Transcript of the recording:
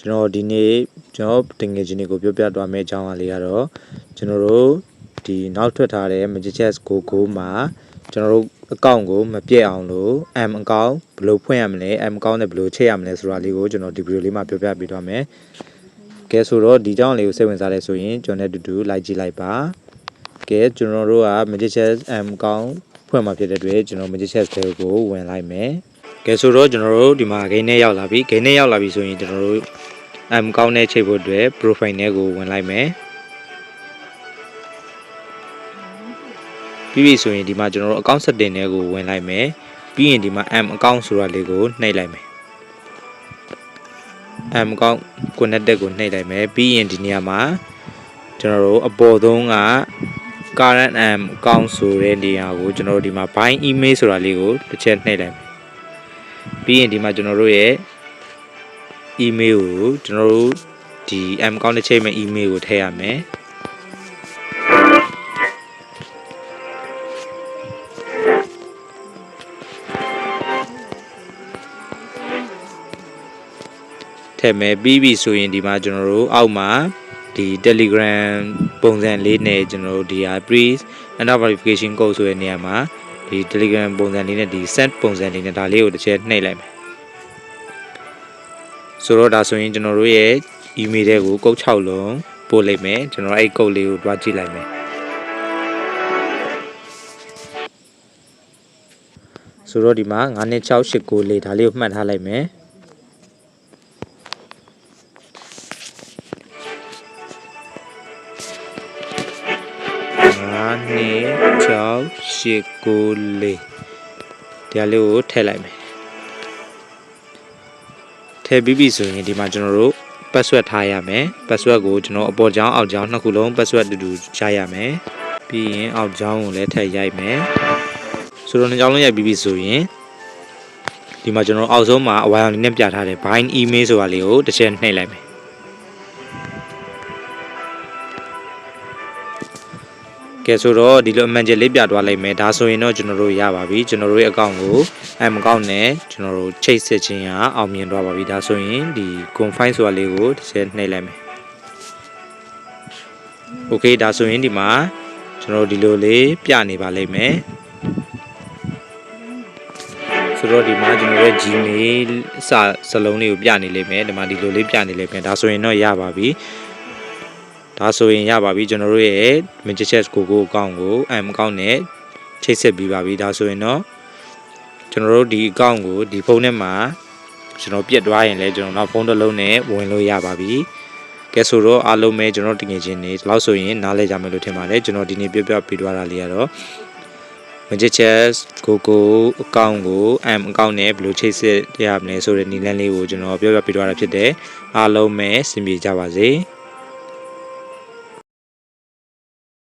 ကျွန်တော်ဒီနေ့ကျွန်တော်တငယ်ချင်းတွေကိုပြောပြသွားမယ့်အကြောင်းအရာလေးကတော့ကျွန်တော်တို့ဒီနောက်ထွက်ထားတဲ့ Magic Chess Go Go မှာကျွန်တော်တို့အကောင့်ကိုမပြည့်အောင်လို့ M အကောင့်ဘယ်လိုဖွင့်ရမလဲ M အကောင့်နဲ့ဘယ်လိုချိန်ရမလဲဆိုတာလေးကိုကျွန်တော်ဒီဗီဒီယိုလေးမှာပြောပြပေးသွားမယ်ကဲဆိုတော့ဒီအကြောင်းလေးကိုစိတ်ဝင်စားတယ်ဆိုရင်ကျွန်တော်နဲ့အတူတူလိုက်ကြည့်လိုက်ပါကဲကျွန်တော်တို့က Magic Chess M အကောင့်ဖွင့်မှာဖြစ်တဲ့အတွက်ကျွန်တော် Magic Chess တွေကိုဝင်လိုက်မယ် ကဲဆိုတော့ကျွန်တော်တို့ဒီမှာ game နဲ့ရောက်လာပြီ game နဲ့ရောက်လာပြီဆိုရင်ကျွန်တော်တို့ M ကောင်းတဲ့ချိန်ဖို့အတွက် profile နဲ့ကိုဝင်လိုက်မယ်ပြီးပြီဆိုရင်ဒီမှာကျွန်တော်တို့ account setting နဲ့ကိုဝင်လိုက်မယ်ပြီးရင်ဒီမှာ M account ဆိုတာလေးကိုနှိပ်လိုက်မယ် M account connected ကိုနှိပ်လိုက်မယ်ပြီးရင်ဒီနေရာမှာကျွန်တော်တို့အပေါ်ဆုံးက current M account ဆိုတဲ့နေရာကိုကျွန်တော်တို့ဒီမှာ bind email ဆိုတာလေးကိုတစ်ချက်နှိပ်လိုက်မယ် ပြီးရင်ဒီမှာကျွန်တော်တို့ရဲ့ email ကိုကျွန်တော်တို့ဒီ M ကောင်းတစ်ချိန်မဲ့ email ကိုထည့်ရမယ်ထည့်မယ်ပြီးပြီဆိုရင်ဒီမှာကျွန်တော်တို့အောက်မှာဒီ Telegram ပုံစံလေးနဲ့ကျွန်တော်တို့ဒီဟာ please enter verification code ဆိုတဲ့နေရာမှာ ဒီ Telegram ပုံစံလေးနဲ့ဒီ send ပုံစံလေးနဲ့ဒါလေးကိုတစ်ချက်နှိပ်လိုက်မယ်ဆိုတော့ဒါဆိုရင်ကျွန်တော်တို့ရဲ့ email တွေကိုကုတ်6လုံးပို့လိုက်မယ်ကျွန်တော်အဲ့ကုတ်လေးကိုတွားကြည့်လိုက်မယ်ဆိုတော့ဒီမှာ92689လေးဒါလေးကိုမှတ်ထားလိုက်မယ်9 6 6894ဒီဟာလေးကိုထည့်လိုက်မယ်ထည့်ပြီးပြီဆိုရင်ဒီမှာကျွန်တော်တို့ password ထားရမယ် password ကိုကျွန်တော်အပေါ်ကြောင်းအောက်ကြောင်းနှစ်ခုလုံး password တူတူရရမယ်ပြီးရင်အောက်ကြောင်းကိုလည်းထည့်ရိုက်မယ်ဆိုတော့နှစ်ကြောင်းလုံးရိုက်ပြီးပြီဆိုရင်ဒီမှာကျွန်တော်အောက်ဆုံးမှာအဝိုင်းအောင်လေးနဲ့ပြထားတဲ့ bind email ဆိုတာလေးကိုတစ်ချက်နှိပ်လိုက်မယ် ကဲဆိုတော့ဒီလိုအမှန်ကျလေးပြသွားလိုက်မယ်ဒါဆိုရင်တော့ကျွန်တော်တို့ရပါပြီကျွန်တော်တို့ရဲ့အကောင့်ကိုအမ်အကောင့်နဲ့ကျွန်တော်တို့ချိတ်ဆက်ခြင်းကအောင်မြင်သွားပါပြီဒါဆိုရင်ဒီ confine ဆိုတာလေးကိုတစ်ချက်နှိပ်လိုက်မယ် okay ဒါဆိုရင်ဒီမှာကျွန်တော်တို့ဒီလိုလေးပြနေပါလိမ့်မယ်ဆိုတော့ဒီမှာကျွန်တော်ရဲ့ Gmail စာစလုံးလေးကိုပြနေလိမ့်မယ်ဒီမှာဒီလိုလေးပြနေလိမ့်မယ်ဒါဆိုရင်တော့ရပါပြီ ဒါဆိုရင်ရပါပြီကျွန်တော်တို့ရဲ့ Magic Go Go အကောင့်ကို M အကောင့်နဲ့ချိတ်ဆက်ပြီးပါပြီဒါဆိုရင်တော့ကျွန်တော်တို့ဒီအကောင့်ကိုဒီဖုန်းထဲမှာကျွန်တော်ပြတ်သွားရင်လည်းကျွန်တော်နောက်ဖုန်းတစ်လုံးနဲ့ဝင်လို့ရပါပြီကဲဆိုတော့အားလုံးပဲကျွန်တော်တငယ်ချင်းတွေဒီလောက်ဆိုရင်နားလဲကြမယ်လို့ထင်ပါတယ်ကျွန်တော်ဒီနေ့ပြပြပေးသွားတာလေးကတော့ Magic Chess Go Go အကောင့်ကို M အကောင့်နဲ့ဘယ်လိုချိတ်ဆက်ရမလဲဆိုတဲ့နည်းလမ်းလေးကိုကျွန်တော်ပြောပြပေးသွားတာဖြစ်တယ်အားလုံးပဲစင်ပြေကြပါစေ။